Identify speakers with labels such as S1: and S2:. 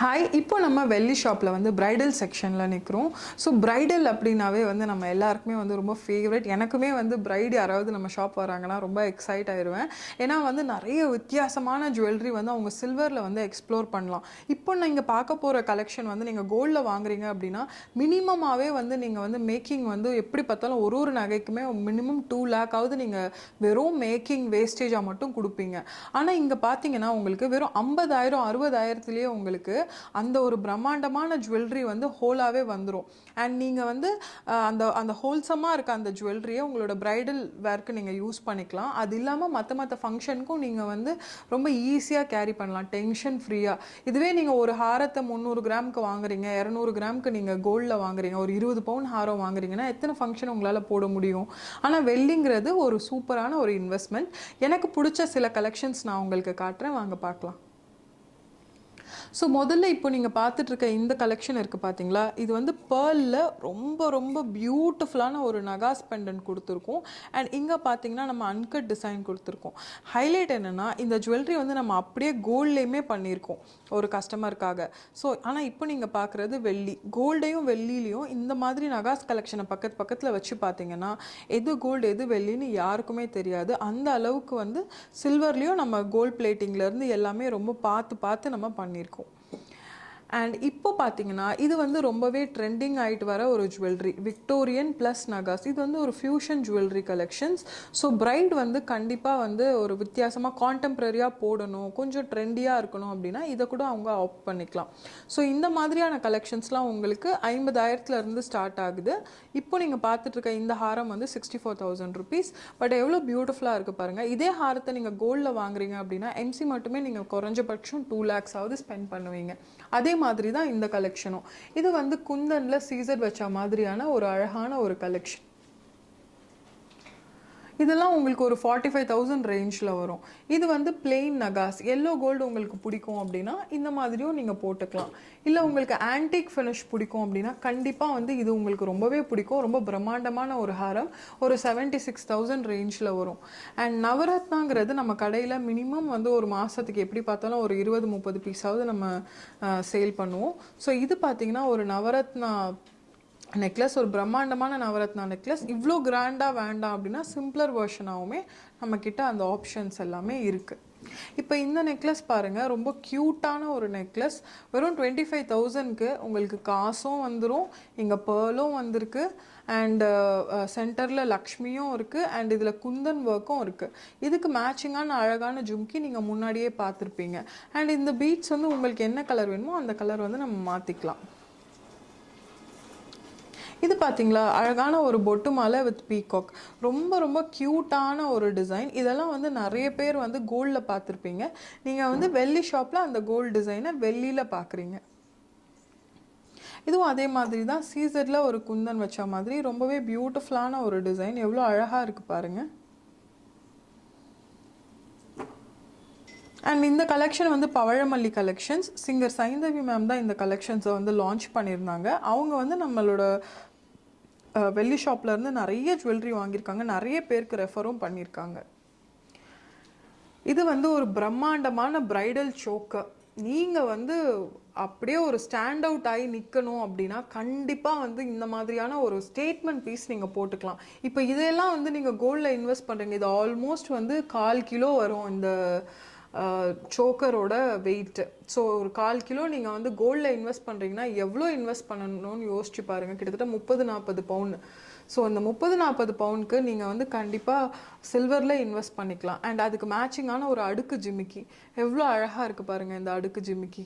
S1: Hi இப்போ நம்ம வெள்ளி ஷாப்பில் வந்து பிரைடல் செக்ஷனில் நிற்கிறோம் ஸோ பிரைடல் அப்படின்னாவே வந்து நம்ம எல்லாருக்குமே வந்து ரொம்ப ஃபேவரட் எனக்குமே வந்து பிரைடு யாராவது நம்ம ஷாப் வராங்கன்னா ரொம்ப எக்ஸைட் ஆயிடுவேன் ஏன்னா வந்து நிறைய வித்தியாசமான ஜுவல்லரி வந்து அவங்க சில்வரில் வந்து எக்ஸ்ப்ளோர் பண்ணலாம். இப்போ நீங்கள் பார்க்க போகிற கலெக்ஷன் வந்து நீங்கள் கோல்டில் வாங்குறீங்க அப்படின்னா மினிமமாகவே வந்து நீங்கள் வந்து மேக்கிங் வந்து எப்படி பார்த்தாலும் ஒரு ஒரு நகைக்குமே மினிமம் டூ லேக்காவது நீங்கள் வெறும் மேக்கிங் வேஸ்டேஜாக மட்டும் கொடுப்பீங்க. ஆனால் இங்கே பார்த்தீங்கன்னா உங்களுக்கு வெறும் ஐம்பதாயிரம் அறுபதாயிரத்துலேயே உங்களுக்கு அந்த ஒரு பிரம்மாண்டமான ஜுவல்லரி வந்து ஹோலாகவே வந்துடும் அண்ட் நீங்கள் வந்து அந்த அந்த ஹோல்சமாக இருக்க அந்த ஜுவல்லரியை உங்களோட பிரைடல் வேர்க்கு நீங்கள் யூஸ் பண்ணிக்கலாம். அது இல்லாமல் மற்ற மற்ற ஃபங்க்ஷனுக்கும் நீங்கள் வந்து ரொம்ப ஈஸியாக கேரி பண்ணலாம். டென்ஷன் ஃப்ரீயாக இதுவே நீங்கள் ஒரு ஹாரத்தை முந்நூறு கிராமுக்கு வாங்குறீங்க இரநூறு கிராமுக்கு நீங்கள் கோல்டில் வாங்குறீங்க ஒரு இருபது பவுன் ஹாரம் வாங்குறீங்கன்னா எத்தனை ஃபங்க்ஷன் உங்களால் போட முடியும்? ஆனால் வெள்ளிங்கிறது ஒரு சூப்பரான ஒரு இன்வெஸ்ட்மெண்ட் எனக்கு பிடிச்ச சில கலெக்ஷன்ஸ் நான் உங்களுக்கு காட்டுறேன். வாங்க பார்க்கலாம். ஸோ முதல்ல இப்போ நீங்கள் பார்த்துட்டு இருக்க இந்த கலெக்ஷன் இருக்குது பார்த்தீங்களா? இது வந்து பேர்லில் ரொம்ப ரொம்ப பியூட்டிஃபுல்லான ஒரு நகாஸ் பெண்டன்ட் கொடுத்துருக்கோம். அண்ட் இங்கே பார்த்தீங்கன்னா நம்ம அன்கட் டிசைன் கொடுத்துருக்கோம். ஹைலைட் என்னென்னா இந்த ஜுவல்லரி வந்து நம்ம அப்படியே கோல்ட்லேயுமே பண்ணியிருக்கோம் ஒரு கஸ்டமருக்காக ஸோ ஆனால் இப்போ நீங்கள் பார்க்குறது வெள்ளி. கோல்டையும் வெள்ளிலையும் இந்த மாதிரி நகாஸ் கலெக்ஷனை பக்கத்து பக்கத்தில் வச்சு பார்த்தீங்கன்னா எது கோல்டு எது வெள்ளின்னு யாருக்குமே தெரியாது. அந்த அளவுக்கு வந்து சில்வர்லேயும் நம்ம கோல்ட் பிளேட்டிங்லேருந்து எல்லாமே ரொம்ப பார்த்து பார்த்து நம்ம பண்ணியிருக்கோம் அண்ட் இப்போ பார்த்தீங்கன்னா இது வந்து ரொம்பவே ட்ரெண்டிங் ஆகிட்டு வர ஒரு ஜுவல்லரி விக்டோரியன் ப்ளஸ் நகாஸ் இது வந்து ஒரு fusion jewellery collections so bright வந்து கண்டிப்பாக வந்து ஒரு வித்தியாசமாக கான்டெம்ப்ரரியாக போடணும் கொஞ்சம் ட்ரெண்டியாக இருக்கணும் அப்படின்னா இதை கூட அவங்க ஆப்ட் பண்ணிக்கலாம். ஸோ இந்த மாதிரியான கலெக்ஷன்ஸ்லாம் உங்களுக்கு ஐம்பதாயிரத்துல இருந்து ஸ்டார்ட் ஆகுது. இப்போ நீங்கள் பார்த்துட்டு இருக்க இந்த ஹாரம் வந்து sixty four thousand rupees but எவ்வளோ பியூட்டிஃபுல்லாக இருக்குது பாருங்கள் இதே ஹாரத்தை நீங்கள் கோல்டில் வாங்குறீங்க அப்படின்னா எம்சி மட்டுமே நீங்கள் குறைஞ்சபட்சம் டூ லேக்ஸாவது ஸ்பெண்ட் பண்ணுவீங்க. அதே மாதிரி தான் இந்த கலெக்ஷனும் இது வந்து குந்தனில் சீசர் வச்ச மாதிரியான ஒரு அழகான ஒரு கலெக்ஷன் இதெல்லாம் உங்களுக்கு ஒரு ஃபார்ட்டி ஃபைவ் தௌசண்ட் ரேஞ்சில் வரும். இது வந்து பிளெயின் நகாஸ் எல்லோ கோல்டு உங்களுக்கு பிடிக்கும் அப்படின்னா இந்த மாதிரியும் நீங்கள் போட்டுக்கலாம். இல்லை உங்களுக்கு ஆன்டிக் ஃபினிஷ் பிடிக்கும் அப்படின்னா கண்டிப்பாக வந்து இது உங்களுக்கு ரொம்பவே பிடிக்கும். ரொம்ப பிரம்மாண்டமான ஒரு ஹாரம். ஒரு செவன்ட்டி சிக்ஸ் தௌசண்ட் ரேஞ்சில் வரும். அண்ட் நவரத்னாங்கிறது நம்ம கடையில் மினிமம் வந்து ஒரு மாதத்துக்கு எப்படி பார்த்தாலும் ஒரு இருபது முப்பது பீஸாவது நம்ம சேல் பண்ணுவோம். ஸோ இது பார்த்திங்கன்னா ஒரு நவரத்னா நெக்லஸ் ஒரு பிரம்மாண்டமான நவரத்னா நெக்லஸ். இவ்வளோ கிராண்டாக வேண்டாம் அப்படின்னா சிம்பிளர் வேர்ஷனாகவுமே நம்மக்கிட்ட அந்த ஆப்ஷன்ஸ் எல்லாமே இருக்குது இப்போ இந்த நெக்லஸ் பாருங்கள் ரொம்ப க்யூட்டான ஒரு நெக்லஸ். வெறும் டுவெண்ட்டி ஃபைவ் தௌசண்ட்க்கு உங்களுக்கு காசும் வந்துடும் இங்கே பேர்லும் வந்திருக்கு அண்டு சென்டரில் லக்ஷ்மியும் இருக்குது அண்ட் இதில் குந்தன் ஒர்க்கும் இருக்குது இதுக்கு மேட்சிங்கான அழகான ஜும்கி நீங்கள் முன்னாடியே பார்த்துருப்பீங்க. அண்ட் இந்த பீட்ஸ் வந்து உங்களுக்கு என்ன கலர் வேணுமோ அந்த கலர் வந்து நம்ம மாற்றிக்கலாம் இது பார்த்தீங்களா அழகான ஒரு பொட்டு மாலை வித் பீகாக் ரொம்ப ரொம்ப க்யூட்டான ஒரு டிசைன் இதெல்லாம் வந்து நிறைய பேர் வந்து கோல்டில் பார்த்துருப்பீங்க. நீங்கள் வந்து வெள்ளி ஷாப்பில் அந்த கோல்டு டிசைனை வெள்ளியில் பார்க்குறீங்க. இதுவும் அதே மாதிரி தான். சீசரில் ஒரு குந்தன் வச்ச மாதிரி. ரொம்பவே பியூட்டிஃபுல்லான ஒரு டிசைன் எவ்வளோ அழகாக இருக்குது பாருங்கள் அண்ட் இந்த கலெக்ஷன் வந்து Pavazhamalli collections singer Saindhavi ma'am தான் இந்த கலெக்ஷன்ஸை வந்து லான்ச் பண்ணியிருந்தாங்க. அவங்க வந்து நம்மளோட வெள்ளி ஷாப்லேருந்து நிறைய ஜுவல்லரி வாங்கியிருக்காங்க. நிறைய பேருக்கு ரெஃபரும் பண்ணியிருக்காங்க. இது வந்து ஒரு பிரம்மாண்டமான பிரைடல் சோக்கு நீங்கள் வந்து அப்படியே ஒரு ஸ்டாண்ட் அவுட் ஆகி நிற்கணும் அப்படின்னா கண்டிப்பாக வந்து இந்த மாதிரியான ஒரு ஸ்டேட்மெண்ட் பீஸ் நீங்கள் போட்டுக்கலாம். இப்போ இதெல்லாம் வந்து நீங்கள் கோல்டில் இன்வெஸ்ட் பண்ணுறீங்க இது ஆல்மோஸ்ட் வந்து கால் கிலோ வரும் இந்த சோக்கரோட வெயிட்டு ஸோ ஒரு கால் கிலோ நீங்கள் வந்து கோல்டில் இன்வெஸ்ட் பண்ணுறீங்கன்னா எவ்வளோ இன்வெஸ்ட் பண்ணணும்னு யோசிச்சு பாருங்கள் கிட்டத்தட்ட முப்பது நாற்பது பவுன் ஸோ இந்த முப்பது நாற்பது பவுனுக்கு நீங்கள் வந்து கண்டிப்பாக சில்வரில் இன்வெஸ்ட் பண்ணிக்கலாம். அண்ட் அதுக்கு மேட்சிங்கான ஒரு அடுக்கு ஜிமிக்கி. எவ்வளோ அழகாக இருக்குது பாருங்கள் இந்த அடுக்கு ஜிமிக்கி.